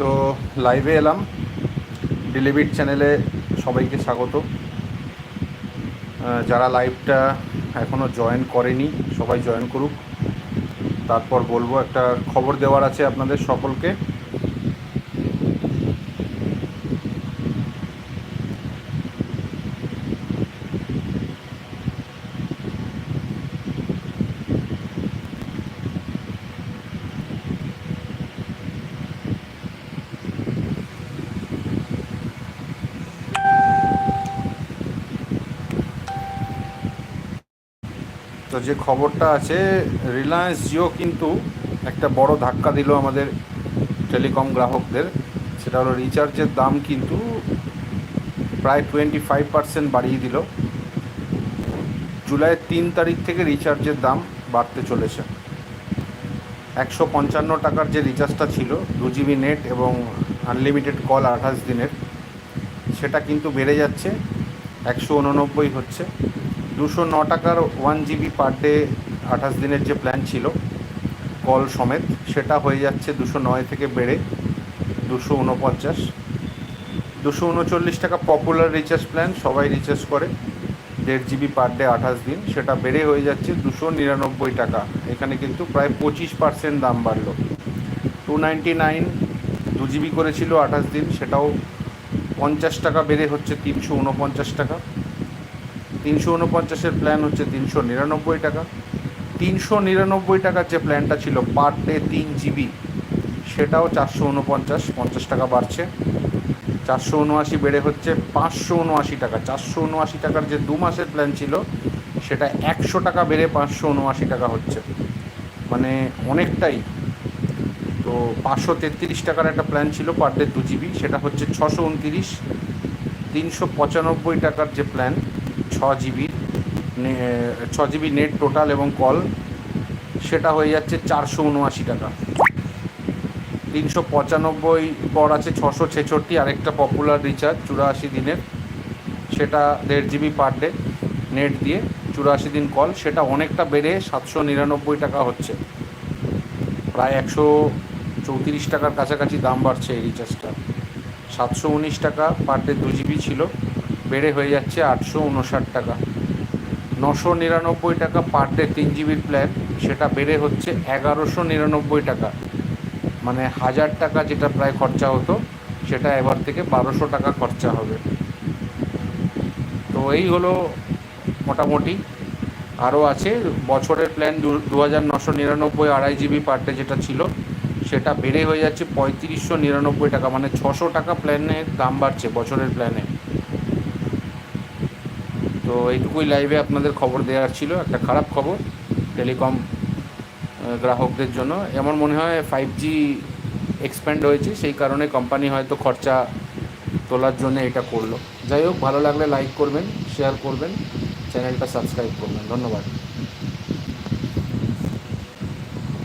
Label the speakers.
Speaker 1: তো লাইভে এলাম। ডেলিভিট চ্যানেলে সবাইকে স্বাগত। যারা লাইভটা এখনও জয়েন করেনি, সবাই জয়েন করুক। তারপর বলব, একটা খবর দেওয়ার আছে আপনাদের সকলকে। তো যে খবরটা আছে রিলায়েন্স জিও কিন্তু একটা বড় ধাক্কা দিল আমাদের টেলিকম গ্রাহকদের। সেটা হলো রিচার্জের দাম কিন্তু প্রায় টোয়েন্টি ফাইভ পার্সেন্ট বাড়িয়ে দিল। জুলাইয়ের তিন তারিখ থেকে রিচার্জের দাম বাড়তে চলেছে। একশো পঞ্চান্ন টাকার যে রিচার্জটা ছিল, দু জিবি নেট এবং আনলিমিটেড কল আঠাশ দিনের, সেটা কিন্তু বেড়ে যাচ্ছে, একশো উননব্বই হচ্ছে। দুশো ন টাকার ওয়ান জিবি পার ডে আঠাশ দিনের যে প্ল্যান ছিল কল সমেত, সেটা হয়ে যাচ্ছে দুশো নয় থেকে বেড়ে দুশো উনপঞ্চাশ। দুশো উনচল্লিশ টাকা পপুলার রিচার্জ প্ল্যান সবাই রিচার্জ করে। দেড় জিবি পার ডে আঠাশ দিন, সেটা বেড়ে হয়ে যাচ্ছে দুশো নিরানব্বই টাকা। এখানে কিন্তু প্রায় পঁচিশ পার্সেন্ট দাম বাড়লো। টু নাইনটি নাইন দু জিবি করেছিল আঠাশ দিন, সেটাও পঞ্চাশ টাকা বেড়ে হচ্ছে তিনশো উনপঞ্চাশ টাকা। তিনশো উনপঞ্চাশের প্ল্যান হচ্ছে তিনশো নিরানব্বই টাকা। তিনশো নিরানব্বই টাকার যে প্ল্যানটা ছিল পার ডে তিন জিবি সেটাও চারশো উনপঞ্চাশ পঞ্চাশ টাকা বাড়ছে। চারশো উনআশি বেড়ে হচ্ছে পাঁচশো উনআশি টাকা। চারশো উনআশি টাকার যে দু মাসের প্ল্যান ছিল, সেটা একশো টাকা বেড়ে পাঁচশো উনআশি টাকা হচ্ছে। মানে অনেকটাই। তো পাঁচশো তেত্রিশ টাকার একটা প্ল্যান ছিল পার ডে দু জিবি সেটা হচ্ছে ছশো উনতিরিশ তিনশো পঁচানব্বই টাকার যে প্ল্যান ছ জিবি ছ জিবি নেট টোটাল এবং কল। সেটা হয়ে যাচ্ছে চারশো উনআশি টাকা। তিনশো পঁচানব্বই পর আছে ছশো ছেষট্টি, আরেকটা পপুলার রিচার্জ চুরাশি দিনের। সেটা দেড় জিবি পার ডে নেট দিয়ে, চুরাশি দিন কল। সেটা অনেকটা বেড়ে সাতশো নিরানব্বই টাকা হচ্ছে। প্রায় একশো চৌত্রিশ টাকার কাছাকাছি দাম বাড়ছে এই রিচার্জটা সাতশো উনিশ টাকা পার ডে দু জিবি ছিল। বেড়ে হয়ে যাচ্ছে আটশো উনষাট টাকা। নশো নিরানব্বই টাকা পার ডে তিন জিবির প্ল্যান, সেটা বেড়ে হচ্ছে এগারোশো নিরানব্বই টাকা। মানে হাজার টাকা যেটা প্রায় খরচা হতো, সেটা এবার থেকে বারোশো টাকা খরচা হবে। তো এই হলো মোটামুটি। আরও আছে, বছরের প্ল্যান দু হাজার নশো নিরানব্বই আড়াই জিবি পার ডে যেটা ছিল, সেটা বেড়ে হয়ে যাচ্ছে পঁয়ত্রিশশো নিরানব্বই টাকা মানে ছশো টাকা প্ল্যানের দাম বাড়ছে বছরের প্ল্যানে। তো এইটুকুই লাইভে আপনাদের খবর দেওয়ার ছিল, একটা খারাপ খবর টেলিকম গ্রাহকদের জন্য। এমন মনে হয় ফাইভ জি এক্সপ্যান্ড হয়েছে, সেই কারণে কোম্পানি হয়তো খরচা তোলার জন্য এটা করল। যাই হোক, ভালো লাগলে লাইক করবেন শেয়ার করবেন চ্যানেলটা সাবস্ক্রাইব করবেন। ধন্যবাদ।